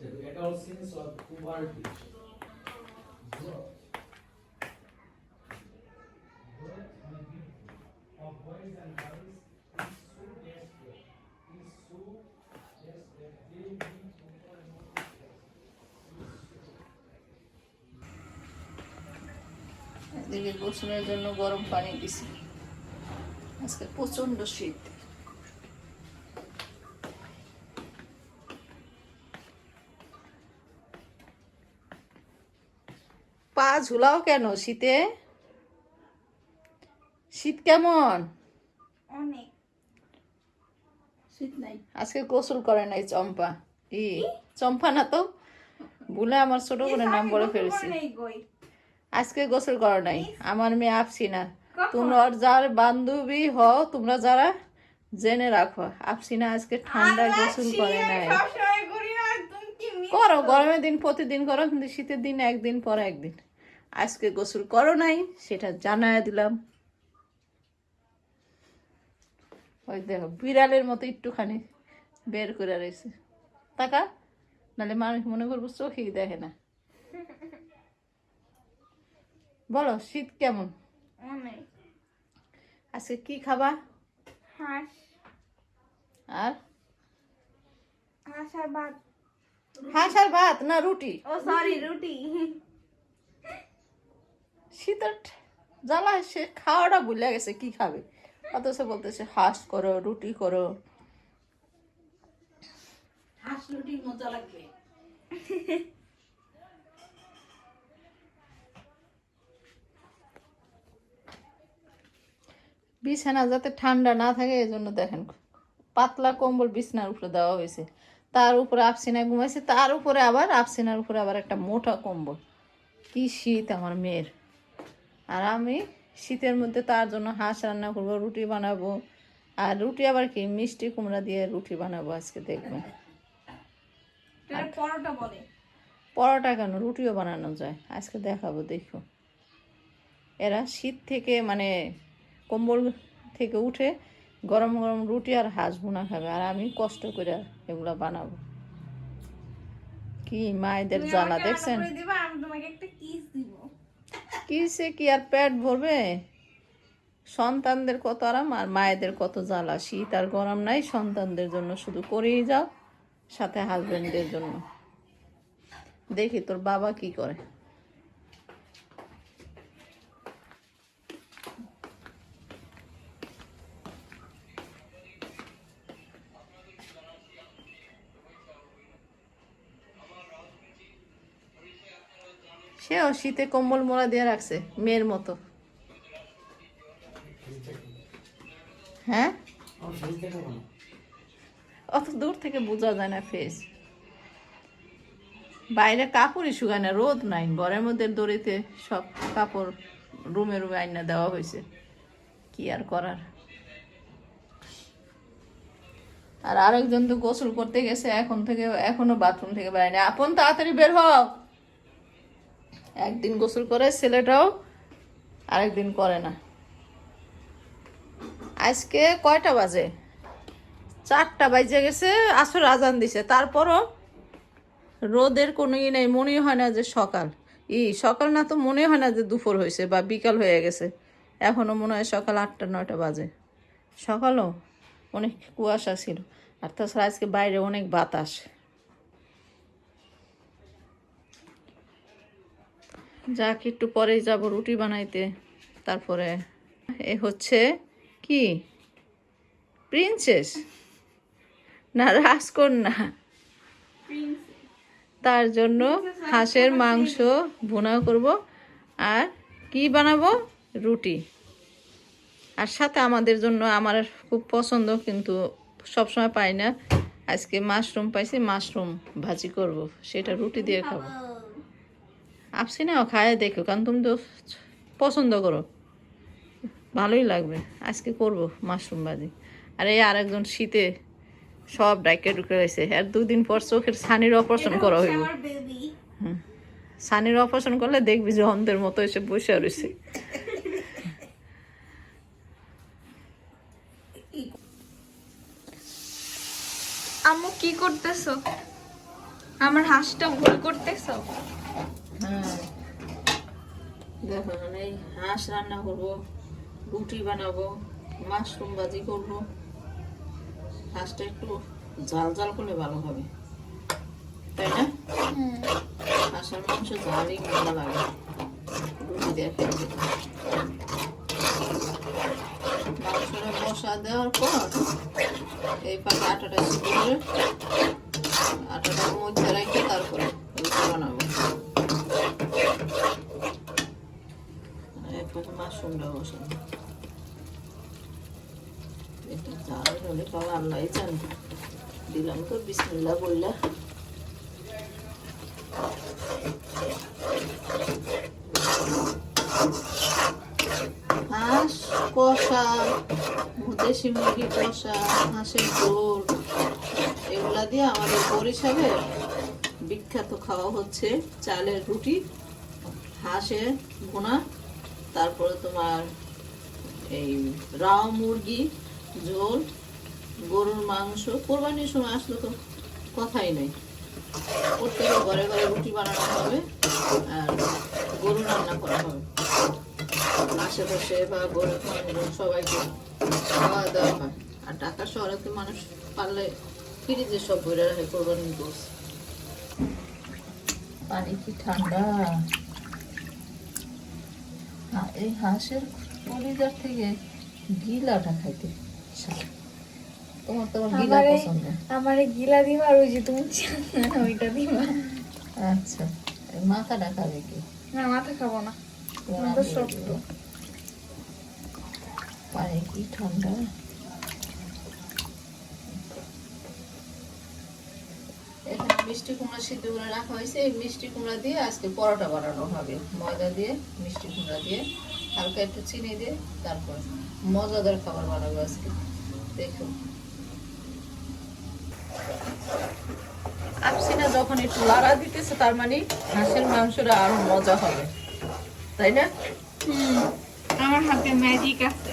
to the দিকে গোসলের জন্য গরম পানি দিছি। আজকে প্রচণ্ড শীত। পা ঝুলাও কেন শীতে? শীত কেমন? অনেক। শীত নাই। আজকে গোসল করে নাই চম্পা। ই চম্পা না তো? ভুলে আমার ছোট বোনের নাম বলে ফেলছি। আজকে গোসল করো নাই। আমার মেয়ে আফসিনা? তোমরা যার বান্ধবী হও তোমরা যারা জেনে রাখো। আফসিনা আজকে ঠান্ডায় গোসল করে নাই। করো গরমের দিন প্রতিদিন করো কিন্তু শীতের দিন একদিন পর একদিন। আজকে গোসল করো নাই সেটা জানায় দিলাম। ওই দেখো বিড়ালের মতো একটুখানি বের করে রয়েছে। টাকা নাহলে মানুষ মনে করব চোখেই দেখে না। বলো শীত কেমন? আজকে কি খাবা? হাঁস। আর? হাঁস আর ভাত। হাঁস আর ভাত না রুটি? ও সরি রুটি। শীতের জ্বালা সে খাওয়াটা ভুলে গেছে কি খাবে? অথচ বলতেছে হাঁস করো রুটি করো। হাঁস রুটি মজা লাগবে। বিছানা যাতে ঠান্ডা না থাকে এই জন্য দেখেন পাতলা কম্বল বিছানার উপরে দেওয়া হয়েছে। তার উপরে আফসিনা ঘুমাইছে তার উপরে আবার আফসিনার উপরে আবার একটা মোটা কম্বল। কি শীত আমার মেয়ের। আর আমি শীতের মধ্যে তার জন্য হাঁস রান্না করব রুটি বানাবো। আর রুটি আবার কি? মিষ্টি কুমড়া দিয়ে রুটি বানাবো আজকে দেখবেন এটা পরোটা বলে। পরোটা কেন? রুটিও বানানো যায়। আজকে দেখাবো দেখো। এরা শীত থেকে মানে কম্বল থেকে উঠে গরম গরম রুটি আর হাঁস বোনা খাবে। আর আমি কষ্ট করে এগুলো বানাবো। কি মায়েদের জ্বালা দেখছেন? তোমাকে একটা কিস দিব। কিসে কি আর পেট ভরবে? সন্তানদের কত আরাম, আর মায়েদের কত জ্বালা। শীত আর গরম নাই, সন্তানদের জন্য শুধু করেই যাও, সাথে হাজবেন্ডদের জন্য। দেখি তোর বাবা কি করে। সেও শীতে কম্বল মোড়া দিয়ে রাখছে, মেয়ের মতো। হ্যাঁ? অত দূর থেকে বোঝা যায় না ফেস বাইরে কাপড়ই শুকায় না, রোদ নাই। ঘরের মধ্যে দড়িতে সব কাপড় রুমে রুমে আইনা দেওয়া হয়েছে। কি আর করার? আর আরেকজন তো গোসল করতে গেছে, এখন থেকে, এখনও বাথরুম থেকে বেড়ায়নি আপন তাড়াতাড়ি বের হও। একদিন গোসল করে ছেলেটাও আরেকদিন করে না। আজকে কয়টা বাজে? চারটা বাজে গেছে, আসর আজান দিছে। তারপরও রোদের কোনো ই নেই মনে হয় না যে সকাল। ই, সকাল না তো মনে হয় না যে দুপুর হয়েছে বা বিকাল হয়ে গেছে। এখনও মনে হয় সকাল আটটা, নয়টা বাজে। সকালও অনেক কুয়াশা ছিল। আর তাছাড়া আজকে বাইরে অনেক বাতাস। যাক, একটু পরেই যাব রুটি বানাইতে। তারপরে এ হচ্ছে কি? প্রিন্সেস? না, রাজকন্যা। তার জন্য হাঁসের মাংস ভুনা করব। আর কি বানাবো? রুটি। আর সাথে আমাদের জন্য, আমার খুব পছন্দ, কিন্তু সবসময় পাই না। আজকে মাশরুম পাইছি, মাশরুম ভাজি করব। সেটা রুটি দিয়ে খাব। আপসি নাও খায় দেখো কারণ তুমি তো পছন্দ করো। ভালোই লাগবে আজকে করব মাশরুম ভাজি। আর এই আরেকজন শীতে সব ডাইকে ঢুকে রয়েছে আর দুদিন পর চোখের সানির অপারেশন করা হইব। ছানির অপারেশন করলে দেখবি যে অন্ধের মতো এসে বসে রয়েছে। আম্মু কি করতেছো? আমার হাঁসটা ভুল করতেছো? দেখো মানে হাঁস রান্না করব, রুটি বানাবো, মাশরুম ভাজি করব। হাঁসটা একটু জাল জাল করলে ভালো হবে। তাই না? হাঁসের মাংস ঝালই মজা লাগে। রুটি দিয়ে খেতে। মাংসটা মশলা দেওয়ার পর এই পাশে আটাটা আটাটা মধ্যে রেখে তারপরে রুটি বানাবো। এরপরে মাশরুমটা বসাবো হাঁস কষা, দেশি মুরগি কষা, হাঁসের ঝোল এগুলা দিয়ে আমাদের বরিশালে বিখ্যাত খাওয়া হচ্ছে চালের রুটি, হাঁসের ভুনা। তারপরে তোমার এই রাও মুরগি, ঝোল, গরুর মাংস। কোরবানির সময় আসলে তো কথাই নেই। প্রত্যেকের ঘরে ঘরে রুটি বানানো হবে আর গরু রান্না করা হবে। আশেপাশে বা মানুষজন সবাইকে খাওয়া দাওয়া হয়। আর ঢাকা শহরে তো মানুষ পারলে ফ্রিজে সব বইরা রাখে কোরবানির গোস পানি কি ঠান্ডা? এই হাঁসের কলিজার থেকে গিলাটা খাইতে তোমার তোমার গিলা আমারে পছন্দ। আমার গিলা দিবা আর ওই যে তুমি ওইটা দিবা। আচ্ছা মাথাটা খাবে কি? না মাথা খাব না। শক্ত। পায়ে কি ঠান্ডা এখানে মিষ্টি কুমড়া সিদ্ধ করে রাখা হয়েছে। এই মিষ্টি কুমড়া দিয়ে আজকে পরোটা বানানো হবে। ময়দা দিয়ে, মিষ্টি কুমড়া দিয়ে, হালকা একটু চিনি দিয়ে, তারপর মজাদার খাবার বানাবো আজকে। দেখো। আপসিনা যখন একটু লাড়া দিতেছে, তার মানে হাঁসের মাংসটা আরও মজা হবে। তাই না? আমার হাতে ম্যাজিক আছে।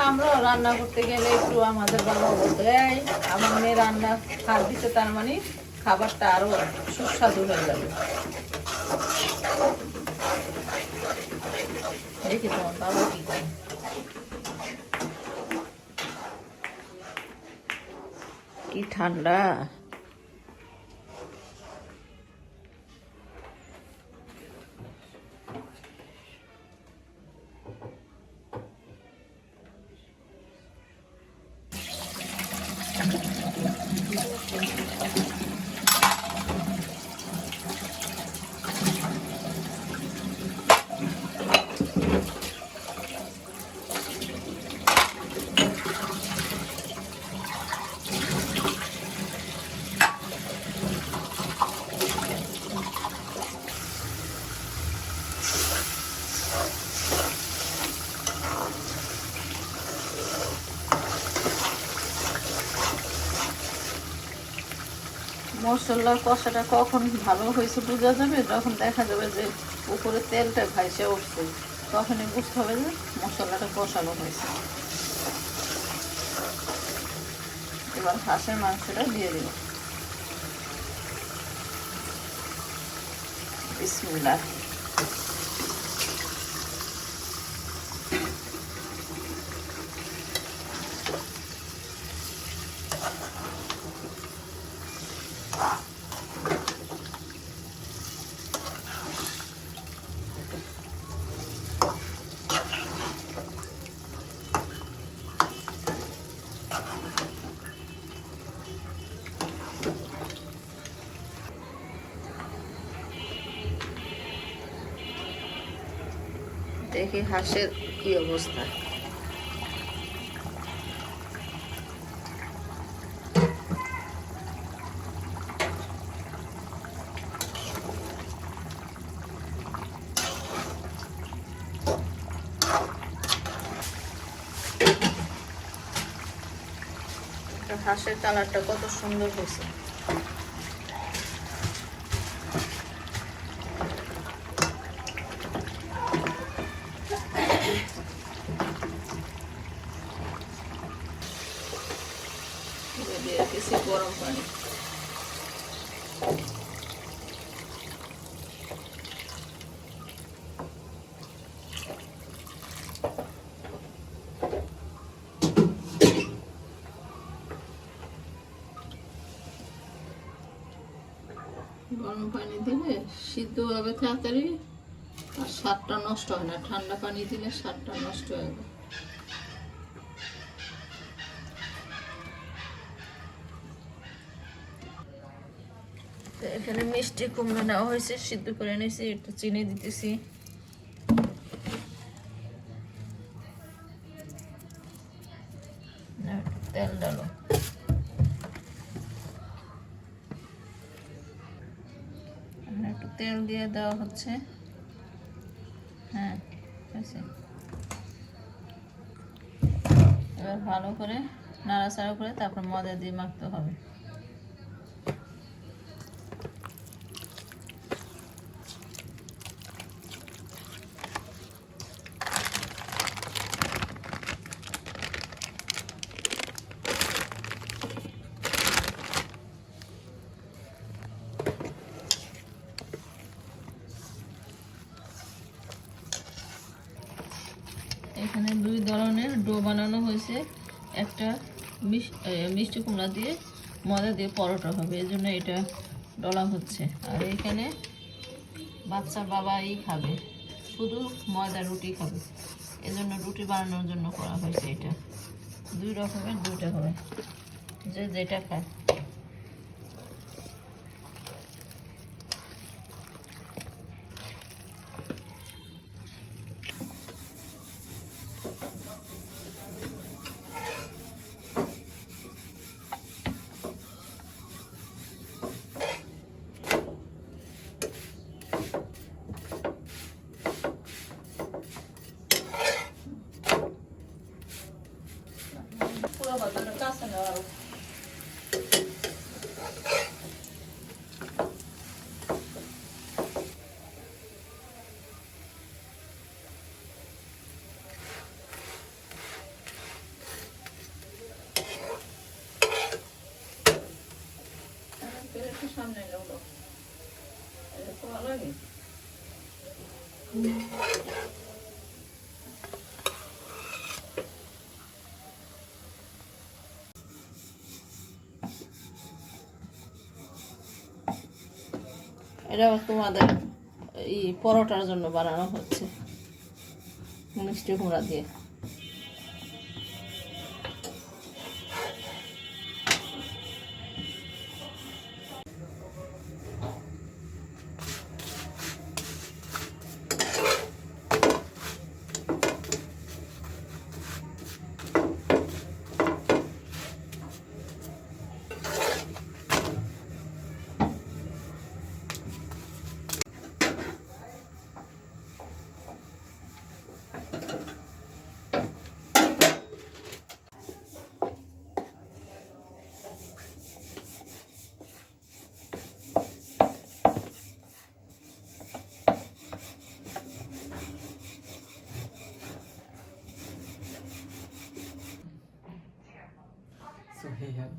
ছোটবেলা আমরা রান্না করতে গেলে একটু আমাদের বাবা বলতো এই, আমার মেয়ে রান্না খার দিতে, তার মানে খাবারটা আরও সুস্বাদু হয়ে যাবে। দেখি তোমার বাবা কি ঠান্ডা। মশলার কষাটা কখন ভালো হয়েছে বোঝা যাবে? যখন দেখা যাবে যে উপরে তেলটা ভাইসে উঠছে, তখনই বুঝতে হবে যে মশলাটা কষানো হয়েছে। এবার হাঁসের মাংসটা দিয়ে দেব বিসমিল্লাহ। দেখি হাঁসের কি অবস্থা। হাঁসের কালারটা কত সুন্দর হয়েছে এবার দিয়ে রেখেছি গরম পানি গরম পানি দিলে সিদ্ধ হবে তাড়াতাড়ি, আর স্বাদটা নষ্ট হয় না। ঠান্ডা পানি দিলে স্বাদটা নষ্ট হয়ে যাবে এখানে মিষ্টি কুমড়া নেওয়া হয়েছে, সিদ্ধ করে নিয়েছি একটু চিনি দিতেছি। দিয়ে দেওয়া হচ্ছে। হ্যাঁ আছে এবার ভালো করে নাড়াচাড়া করে তারপর ময়দা দিয়ে মাখতে হবে। এখানে দুই ধরনের ডো বানানো হয়েছে। একটা মিষ্টি কুমড়া দিয়ে, ময়দা দিয়ে পরোটা হবে এই জন্য এটা ডলা হচ্ছে। আর এখানে বাচ্চার বাবাই খাবে, শুধু ময়দা রুটি খাবে। এই জন্য রুটি বানানোর জন্য করা হয়েছে এটা। দুই রকমের দুইটা হবে, যে যেটা খায়। এটা তোমাদের এই পরোটার জন্য বানানো হচ্ছে। মিষ্টি কুমড়া দিয়ে।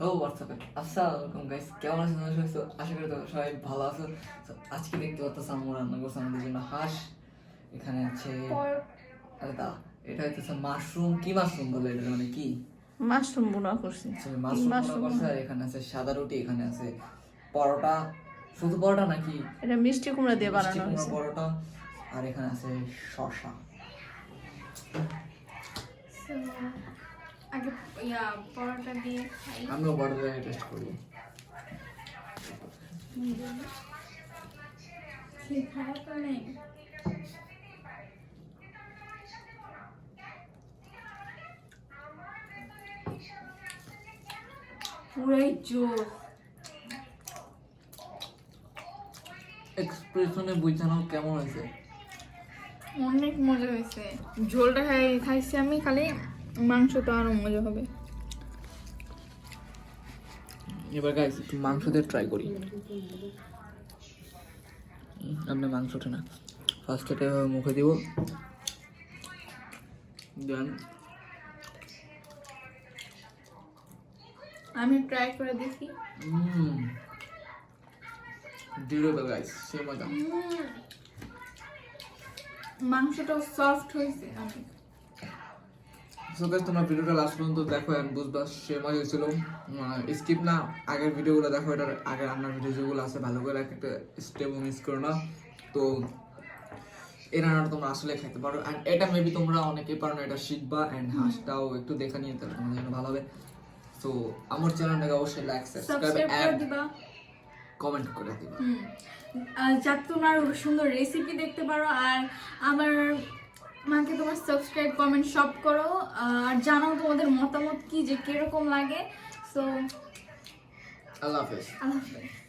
হ্যালো হোয়াটসঅ্যাপে আসসালামু গাইস কেমন আছেন? সবাই আশা করি তোমরা সবাই ভালো আছো। আজকে দেখতে পাচ্ছ আমরা রান্না করছি আমাদের জন্য হাঁস। এখানে আছে আরে দা এটা হচ্ছে মাশরুম। কি মাশরুম বলে এটা মানে কি? মাশরুম বোনা করছি। মাশরুম মাশরুম করছে আর এখানে আছে সাদা রুটি এখানে আছে পরোটা। শুধু পরোটা নাকি? এটা মিষ্টি কুমড়া দিয়ে মিষ্টি বানানো কুমড়া হয়েছে। পরোটা আর এখানে আছে So, আগে ইয়া পরোটা দিয়ে খাই। আমিও পরোটা টেস্ট খারাপ তো নেই। পুরাই জোর। এক্সপ্রেশনে বুঝানো কেমন হয়েছে? অনেক মজা হয়েছে। ঝোলটা খাই খাইছি আমি খালি মাংস তো আরও মজা হবে। এবার গাইস একটু মাংস দিয়ে ট্রাই করি। আমরা মাংসটা না। ফার্স্ট এটা মুখে দিব। দেন আমি ট্রাই করে দেখি। ডিউরেবল গাইস সে মজা। উম, মাংসটাও সফট হয়েছে অনেক সো গাইস তোমরা ভিডিওটা লাস্ট পর্যন্ত দেখো এন্ড বুঝবা সে মজা হয়েছিল। স্কিপ না আগের ভিডিওগুলো দেখো এটার আগের রান্নার ভিডিও যেগুলো আছে ভালো করে একটা স্টেপও মিস করো না। তো এই রান্নাটা তোমরা আসলে খেতে পারো। অ্যান্ড এটা মেবি তোমরা অনেকেই পারো না এটা শিখবা অ্যান্ড হাঁসটাও একটু দেখে নিয়ে তাহলে তোমাদের জন্য ভালো হবে। তো আমার চ্যানেলটাকে অবশ্যই লাইক সাবস্ক্রাইব অ্যান্ড কমেন্ট করে দিবা। যাতে তোমরা সুন্দর রেসিপি দেখতে পারো। আর আমার মাকে তোমার সাবস্ক্রাইব কমেন্ট সব করো আর জানাও তোমাদের মতামত কি যে কীরকম লাগে। সো আল্লাহ হাফেজ। আল্লাহ হাফেজ।